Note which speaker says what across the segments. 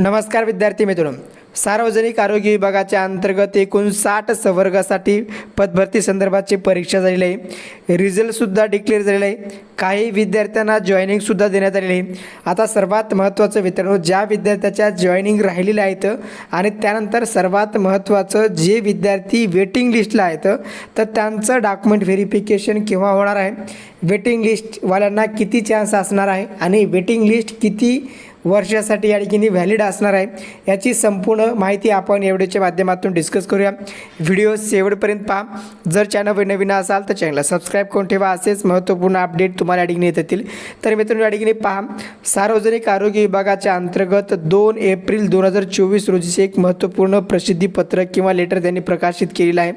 Speaker 1: नमस्कार विद्यार्थी मित्र सार्वजनिक आरोग्य विभागाच्या अंतर्गत एकूण साठ संवर्गासाठी पदभरती संदर्भाची परीक्षा झालेली आहे. रिझल्टसुद्धा डिक्लेअर झालेला आहे. काही विद्यार्थ्यांना जॉईनिंगसुद्धा देण्यात आलेली आहे. आता सर्वात महत्त्वाचं मित्रांनो ज्या विद्यार्थ्याच्या जॉईनिंग राहिलेल्या आहेत आणि त्यानंतर सर्वात महत्त्वाचं जे विद्यार्थी वेटिंग लिस्टला आहेत तर त्यांचं डॉक्युमेंट व्हेरिफिकेशन केव्हा होणार आहे? वेटिंग लिस्टवाल्यांना किती चान्स असणार आहे? आणि वेटिंग लिस्ट किती वर्षासाठी या ठिकाणी व्हॅलिड असणार आहे. याची संपूर्ण माहिती आपण एवढ्याच्या माध्यमातून डिस्कस करूया. व्हिडिओ शेवटपर्यंत पहा. जर चॅनलवर नवीन असाल तर चॅनलला सबस्क्राईब करून ठेवा. असेच महत्त्वपूर्ण अपडेट तुम्हाला या ठिकाणी येत येतील तर मित्रांनो या ठिकाणी पहा. सार्वजनिक आरोग्य विभागाच्या अंतर्गत दोन एप्रिल दोन हजार चोवीस रोजीचे एक महत्त्वपूर्ण प्रसिद्धीपत्रक किंवा लेटर त्यांनी प्रकाशित केलेलं आहे.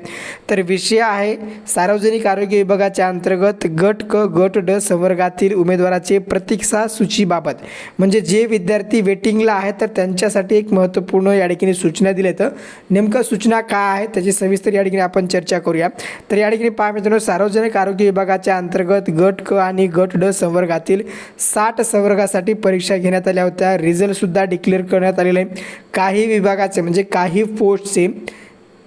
Speaker 1: तर विषय आहे सार्वजनिक आरोग्य विभागाच्या अंतर्गत गट क गट ड संवर्गातील उमेदवाराचे प्रतीक्षा सूचीबाबत. म्हणजे जे विद्यार्थी वेटिंगला आहेत तर त्यांच्यासाठी एक महत्त्वपूर्ण या ठिकाणी सूचना दिल्या तर नेमकं सूचना काय आहे त्याची सविस्तर या ठिकाणी आपण चर्चा करूया. तर या ठिकाणी पहा मित्रांनो सार्वजनिक आरोग्य विभागाच्या अंतर्गत गट क आणि गट ड संवर्गातील साठ संवर्गासाठी परीक्षा घेण्यात आल्या होत्या. रिझल्टसुद्धा डिक्लेअर करण्यात आलेले आहे. काही विभागाचे म्हणजे काही पोस्टचे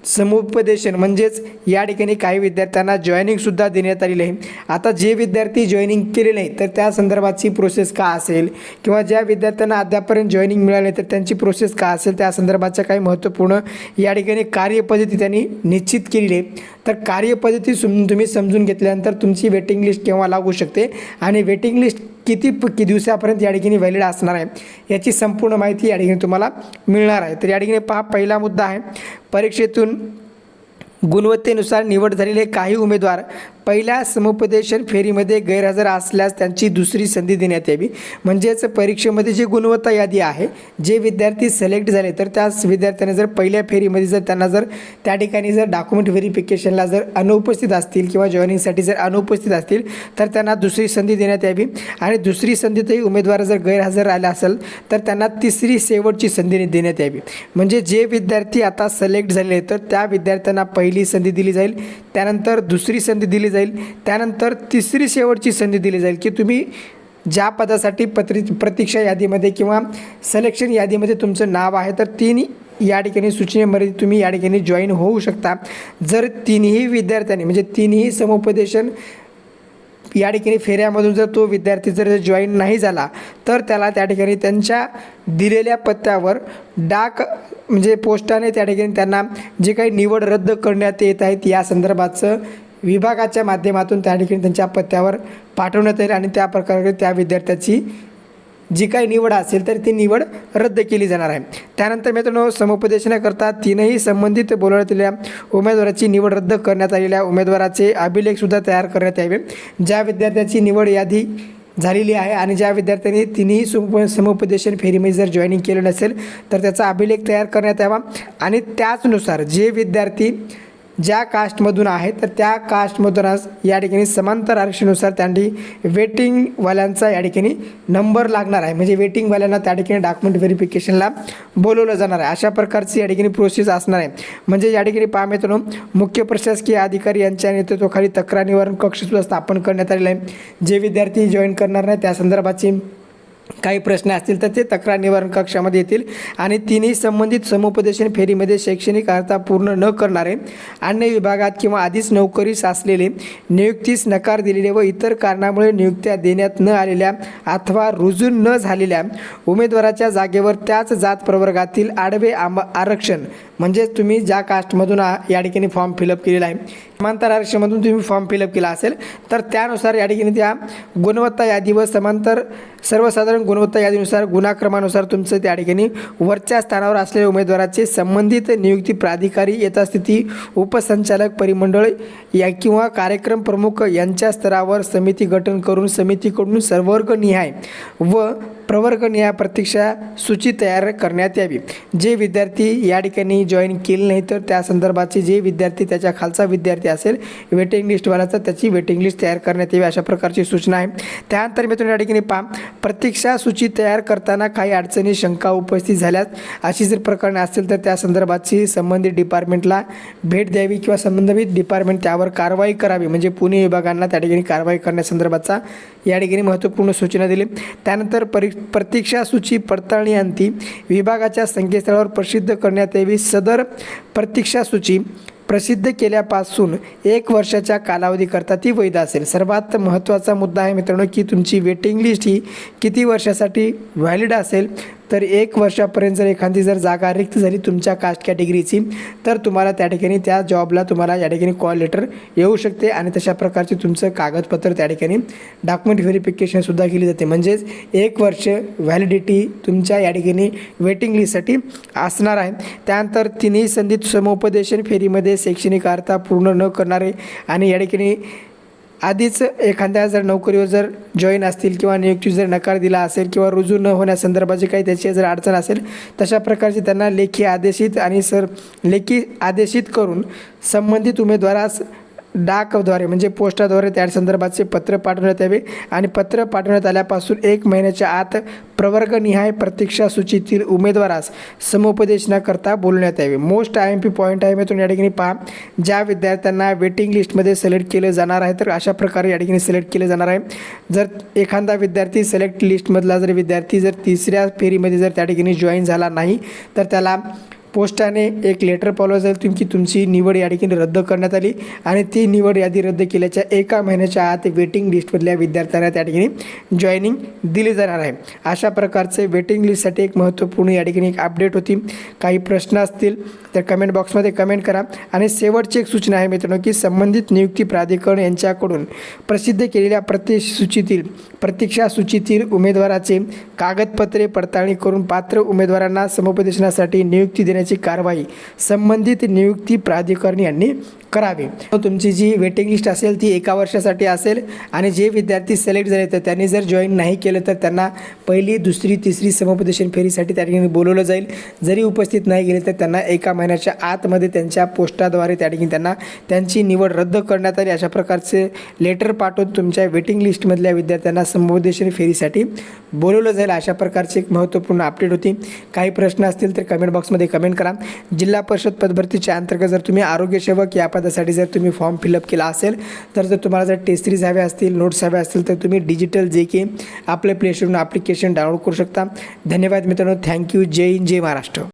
Speaker 1: समुपदेशन म्हणजेच या ठिकाणी काही विद्यार्थ्यांना जॉईनिंगसुद्धा देण्यात आलेली आहे. आता जे विद्यार्थी जॉईनिंग केले नाही तर त्या संदर्भाची प्रोसेस का असेल? किंवा ज्या विद्यार्थ्यांना अद्यापर्यंत जॉईनिंग मिळाले तर त्यांची प्रोसेस का असेल? त्या संदर्भाच्या काही महत्त्वपूर्ण या ठिकाणी कार्यपद्धती त्यांनी निश्चित केलेली आहे. तर कार्यपद्धती सुम तुम्ही समजून घेतल्यानंतर तुमची वेटिंग लिस्ट केव्हा लागू शकते? आणि वेटिंग लिस्ट किती प- किती दिवसापर्यंत या ठिकाणी व्हॅलिड असणार आहे? याची संपूर्ण माहिती या ठिकाणी तुम्हाला मिळणार आहे. तर या ठिकाणी पहा पहिला मुद्दा आहे. परीक्षेतून गुणवत्तेनुसार निवड झालेले काही उमेदवार पहिल्या समुपदेशन फेरीमध्ये गैरहजर असल्यास त्यांची दुसरी संधी देण्यात यावी. म्हणजेच परीक्षेमध्ये जी गुणवत्ता यादी आहे जे विद्यार्थी सिलेक्ट झाले तर त्याच विद्यार्थ्यांनी जर पहिल्या फेरीमध्ये जर त्यांना जर त्या ठिकाणी जर डॉक्युमेंट व्हेरिफिकेशनला जर अनुपस्थित असतील किंवा जॉईनिंगसाठी जर अनुपस्थित असतील तर त्यांना दुसरी संधी देण्यात यावी. आणि दुसरी संधीतही उमेदवार जर गैरहजर राहिला असेल तर त्यांना तिसरी शेवटची संधी देण्यात यावी. म्हणजे जे विद्यार्थी आता सिलेक्ट झाले तर त्या विद्यार्थ्यांना पहिली संधी दिली जाईल त्यानंतर दुसरी संधी दिली जाईल त्यानंतर तिसरी शेवटची संधी दिली जाईल की तुम्ही ज्या पदासाठी पत्रि प्रतीक्षा यादीमध्ये किंवा सलेक्शन यादीमध्ये तुमचं नाव आहे तर तीन या ठिकाणी सूचनेमध्ये तुम्ही या ठिकाणी जॉईन होऊ शकता. जर तिन्ही विद्यार्थ्यांनी म्हणजे तिन्ही समुपदेशन या ठिकाणी फेऱ्यामधून जर तो विद्यार्थी जर जॉईन नाही झाला तर त्याला त्या ठिकाणी त्यांच्या दिलेल्या पत्त्यावर डाक म्हणजे पोस्टाने त्या ठिकाणी त्यांना जे काही निवड रद्द करण्यात येत आहेत या संदर्भाचं विभागाच्या माध्यमातून त्या ठिकाणी त्यांच्या पत्त्यावर पाठवण्यात येईल आणि त्या प्रकारे त्या विद्यार्थ्याची जी काही निवड असेल तर ती निवड रद्द केली जाणार आहे. त्यानंतर मित्रांनो समुपदेशनाकरता तीनही संबंधित बोलवलेल्या उमेदवाराची निवड रद्द करण्यात आलेल्या उमेदवाराचे अभिलेखसुद्धा तयार करण्यात यावे. ज्या विद्यार्थ्याची निवड यादी झालेली आहे आणि ज्या विद्यार्थ्यांनी तिन्ही समुप समुपदेशन फेरीमध्ये जर जॉईनिंग केलं नसेल तर त्याचा अभिलेख तयार करण्यात यावा. आणि त्याचनुसार जे विद्यार्थी ज्या कास्टमधून आहे तर त्या कास्टमधून आज या ठिकाणी समांतर आरक्षणानुसार त्यांनी वेटिंगवाल्यांचा या ठिकाणी नंबर लागणार आहे. म्हणजे वेटिंगवाल्यांना त्या ठिकाणी डॉक्युमेंट व्हेरिफिकेशनला बोलवलं जाणार आहे. अशा प्रकारची या ठिकाणी प्रोसेस असणार आहे. म्हणजे या ठिकाणी पहा मुख्य प्रशासकीय अधिकारी यांच्या नेतृत्वाखाली तक्रार निवारण कक्षसुद्धा स्थापन करण्यात आलेलं आहे. जे विद्यार्थी जॉईन करणार नाही त्या संदर्भाची काही प्रश्न असतील तर ते तक्रार निवारण कक्षामध्ये येतील. आणि तिन्ही संबंधित समुपदेशन फेरीमध्ये शैक्षणिक अर्हता पूर्ण न करणारे अन्य विभागात किंवा आधीच नोकरीस असलेले नियुक्तीस नकार दिलेले व इतर कारणामुळे नियुक्त्या देण्यात न आलेल्या अथवा रुजू न झालेल्या उमेदवाराच्या जागेवर त्याच जात प्रवर्गातील आडवे आंबा आरक्षण म्हणजेच तुम्ही ज्या कास्टमधून या ठिकाणी फॉर्म फिलअप केलेला आहे समांतर आरक्षणामधून तुम्ही फॉर्म फिलअप केला असेल तर त्यानुसार या ठिकाणी त्या गुणवत्ता यादी व समांतर सर्वसाधारण गुणवत्ता यादीनुसार गुणाक्रमानुसार तुमचं त्या ठिकाणी वरच्या स्थानावर असलेल्या उमेदवाराचे संबंधित नियुक्ती प्राधिकारी यथास्थिती उपसंचालक परिमंडळ या किंवा कार्यक्रम प्रमुख यांच्या स्तरावर समिती गठन करून समितीकडून सर्वर्गनिहाय व प्रवर्गनिहाय प्रतीक्षा सूची तयार करण्यात यावी. जे विद्यार्थी या ठिकाणी जॉईन केले नाही तर त्या संदर्भाचे जे विद्यार्थी त्याच्या खालचा विद्यार्थी असेल वेटिंग लिस्टवाल्याचा त्याची वेटिंग लिस्ट तयार करण्यात यावी अशा प्रकारची सूचना आहे. त्यानंतर मित्रांनो या ठिकाणी पहा. प्रतीक्षा सूची तयार करताना काही अडचणी शंका उपस्थित झाल्यास अशी जर प्रकरणे असतील तर त्या संदर्भाची संबंधित डिपार्टमेंटला भेट द्यावी किंवा संबंधित डिपार्टमेंट त्यावर कारवाई करावी. म्हणजे पुणे विभागांना त्या ठिकाणी कारवाई करण्यासंदर्भाचा या ठिकाणी महत्त्वपूर्ण सूचना दिली. त्यानंतर परीक्षा प्रतीक्षा सूची पडताळणी अंती विभागाच्या संकेतस्थळावर प्रसिद्ध करण्यात यावी. सदर प्रतीक्षा सूची प्रसिद्ध केल्यापासून एक वर्षाच्या कालावधीकरता ती वैध असेल. सर्वात महत्त्वाचा मुद्दा आहे मित्रांनो की तुमची वेटिंग लिस्ट ही किती वर्षासाठी व्हॅलिड असेल? तर एक वर्षापर्यंत जर एखादी जर जागा रिक्त झाली तुमच्या कास्ट कॅटेगरीची तर तुम्हाला त्या ठिकाणी त्या जॉबला तुम्हाला या ठिकाणी कॉल लेटर येऊ शकते आणि तशा प्रकारचे तुमचं कागदपत्र त्या ठिकाणी डॉक्युमेंट व्हेरिफिकेशनसुद्धा केली जाते. म्हणजेच एक वर्ष व्हॅलिडिटी तुमच्या या ठिकाणी वेटिंग लिस्टसाठी असणार आहे. त्यानंतर तिन्ही संधीत समुपदेशन फेरीमध्ये शैक्षणिक अर्हता पूर्ण न करणारे आणि या ठिकाणी आधीच एखाद्या जर नोकरीवर जर जॉईन असतील किंवा नियुक्ती जर नकार दिला असेल किंवा रुजू न होण्यासंदर्भाची काही त्याची जर अडचण असेल तशा प्रकारचे त्यांना लेखी आदेशित आणि सर लेखी आदेशित करून संबंधित उमेदवारास डाकद्वारे म्हणजे पोस्टाद्वारे त्या संदर्भाचे पत्र पाठवण्यात यावे. आणि पत्र पाठवण्यात आल्यापासून एक महिन्याच्या आत प्रवर्गनिहाय प्रतीक्षा सूचीतील उमेदवारास समुपदेशनाकरता बोलण्यात यावे. Most I M P point आहे मित्रांनो या ठिकाणी पहा. ज्या विद्यार्थ्यांना वेटिंग लिस्टमध्ये सिलेक्ट केलं जाणार आहे तर अशा प्रकारे या ठिकाणी सिलेक्ट केलं जाणार आहे. जर एखादा विद्यार्थी सिलेक्ट लिस्टमधला जर विद्यार्थी जर तिसऱ्या फेरीमध्ये जर त्या ठिकाणी जॉईन झाला नाही तर त्याला पोस्टाने एक लेटर पावलं जाईल तुमची तुमची निवड या ठिकाणी रद्द करण्यात आली. आणि ती निवड यादी रद्द केल्याच्या एका महिन्याच्या आत वेटिंग लिस्टमधल्या विद्यार्थ्यांना त्या ठिकाणी जॉईनिंग दिली जाणार आहे. अशा प्रकारचे वेटिंग लिस्टसाठी एक महत्त्वपूर्ण या ठिकाणी एक अपडेट होती. काही प्रश्न असतील तर कमेंट बॉक्समध्ये कमेंट करा. आणि शेवटची एक सूचना आहे मित्रांनो की संबंधित नियुक्ती प्राधिकरण यांच्याकडून प्रसिद्ध केलेल्या प्रतिसूचीतील प्रतीक्षा सूचीतील उमेदवाराचे कागदपत्रे पडताळणी करून पात्र उमेदवारांना समुपदेशनासाठी नियुक्ती देण्याची कारवाई संबंधित नियुक्ती प्राधिकरण यांनी करावे. तुमची जी वेटिंग लिस्ट असेल ती एका वर्षासाठी असेल आणि जे विद्यार्थी सिलेक्ट झाले तर त्यांनी जर जॉईन नाही केलं तर त्यांना पहिली दुसरी तिसरी समुपदेशन फेरीसाठी त्या ठिकाणी बोलवलं जाईल. जरी उपस्थित नाही गेले तर त्यांना एका महिन्याच्या आतमध्ये त्यांच्या पोस्टाद्वारे त्या ठिकाणी त्यांना त्यांची निवड रद्द करण्यात आली. अशा प्रकारचे लेटर पाठवून तुमच्या वेटिंग लिस्टमधल्या विद्यार्थ्यांना समुपदेशन फेरीसाठी बोलवलं जाईल. अशा प्रकारची एक महत्त्वपूर्ण अपडेट होती. काही प्रश्न असतील तर कमेंट बॉक्समध्ये कमेंट करा. जिल्हा परिषद पदभरतीच्या अंतर्गत जर तुम्ही आरोग्यसेवक या पद पदासाठी जर तुम्ही फॉर्म फिलअप केला असेल तर जर तुम्हाला जर टेस्ट सिरीज हव्या असतील नोट्स हव्या असतील तर तुम्ही डिजिटल जे की आपल्या प्लेस्टोरवरून ॲप्लिकेशन डाउनलोड करू शकता. धन्यवाद मित्रांनो. थँक्यू जय हिंद जय महाराष्ट्र.